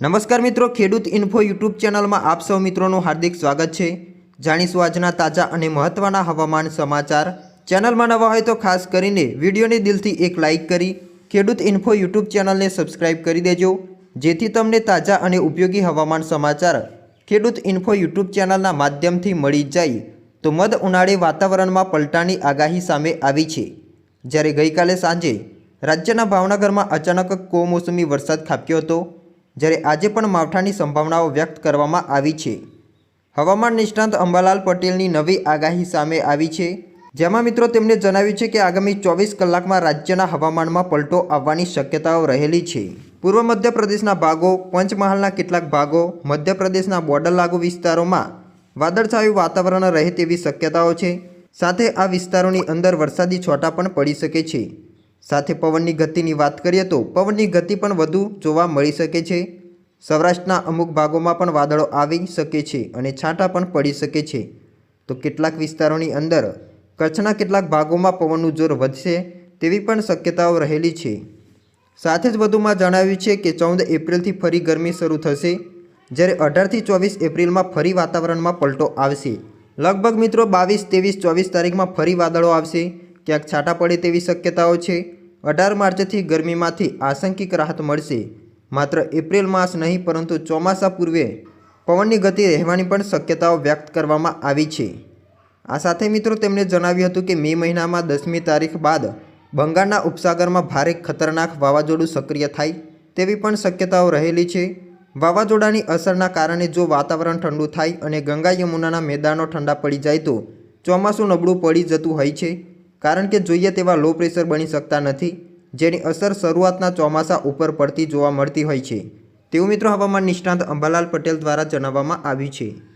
નમસ્કાર મિત્રો, ખેડૂત ઇન્ફો યુટ્યુબ ચેનલમાં આપ સૌ મિત્રોનું હાર્દિક સ્વાગત છે. જાણીશું આજના તાજા અને મહત્ત્વના હવામાન સમાચાર. ચેનલમાં નવા હોય તો ખાસ કરીને વિડીયોને દિલથી એક લાઇક કરી, ખેડૂત ઇન્ફો યુટ્યુબ ચેનલને સબસ્ક્રાઇબ કરી દેજો, જેથી તમને તાજા અને ઉપયોગી હવામાન સમાચાર ખેડૂત ઇન્ફો યુટ્યુબ ચેનલના માધ્યમથી મળી જાય. તો મધ ઉનાળે વાતાવરણમાં પલટાની આગાહી સામે આવી છે. જ્યારે ગઈકાલે સાંજે રાજ્યના ભાવનગરમાં અચાનક કમોસમી વરસાદ ખાબક્યો હતો જ્યારે આજે પણ માવઠાની સંભાવનાઓ વ્યક્ત કરવામાં આવી છે. હવામાન નિષ્ણાંત અંબાલાલ પટેલની નવી આગાહી સામે આવી છે. જેમાં મિત્રો તેમણે જણાવ્યું છે કે આગામી ચોવીસ કલાકમાં રાજ્યના હવામાનમાં પલટો આવવાની શક્યતાઓ રહેલી છે. પૂર્વ મધ્યપ્રદેશના ભાગો, પંચમહાલના કેટલાક ભાગો, મધ્યપ્રદેશના બોર્ડર લાગુ વિસ્તારોમાં વાદળછાયું વાતાવરણ રહે તેવી શક્યતાઓ છે. સાથે આ વિસ્તારોની અંદર વરસાદી છોટા પણ પડી શકે છે. સાથે પવનની ગતિની વાત કરીએ તો પવનની ગતિ પણ વધુ જોવા મળી શકે છે. સૌરાષ્ટ્રના અમુક ભાગોમાં પણ વાદળો આવી શકે છે અને છાંટા પણ પડી શકે છે. તો કેટલાક વિસ્તારોની અંદર કચ્છના કેટલાક ભાગોમાં પવનનું જોર વધશે તેવી પણ શક્યતાઓ રહેલી છે. સાથે જ વધુમાં જણાવ્યું છે કે ચૌદ એપ્રિલથી ફરી ગરમી શરૂ થશે, જ્યારે અઢારથી ચોવીસ એપ્રિલમાં ફરી વાતાવરણમાં પલટો આવશે. લગભગ મિત્રો બાવીસ, ત્રેવીસ, ચોવીસ તારીખમાં ફરી વાદળો આવશે. ક્યાંક છાંટા પડે તેવી શક્યતાઓ છે. અઢાર માર્ચથી ગરમીમાંથી આશંકિક રાહત મળશે. માત્ર એપ્રિલ માસ નહીં, પરંતુ ચોમાસા પૂર્વે પવનની ગતિ રહેવાની પણ શક્યતાઓ વ્યક્ત કરવામાં આવી છે. આ સાથે મિત્રો તેમણે જણાવ્યું હતું કે મે મહિનામાં દસમી તારીખ બાદ બંગાળના ઉપસાગરમાં ભારે ખતરનાક વાવાઝોડું સક્રિય થાય તેવી પણ શક્યતાઓ રહેલી છે. વાવાઝોડાની અસરના કારણે જો વાતાવરણ ઠંડુ થાય અને ગંગા યમુનાના મેદાનો ઠંડા પડી જાય તો ચોમાસું નબળું પડી જતું હોય છે. કારણ કે જોઈએ તેવા લો પ્રેશર બની શકતા નથી, જેની અસર શરૂઆતના ચોમાસા ઉપર પડતી જોવા મળતી હોય છે. તેવું મિત્રો હવામાન નિષ્ણાંત અંબાલાલ પટેલ દ્વારા જણાવવામાં આવ્યું છે.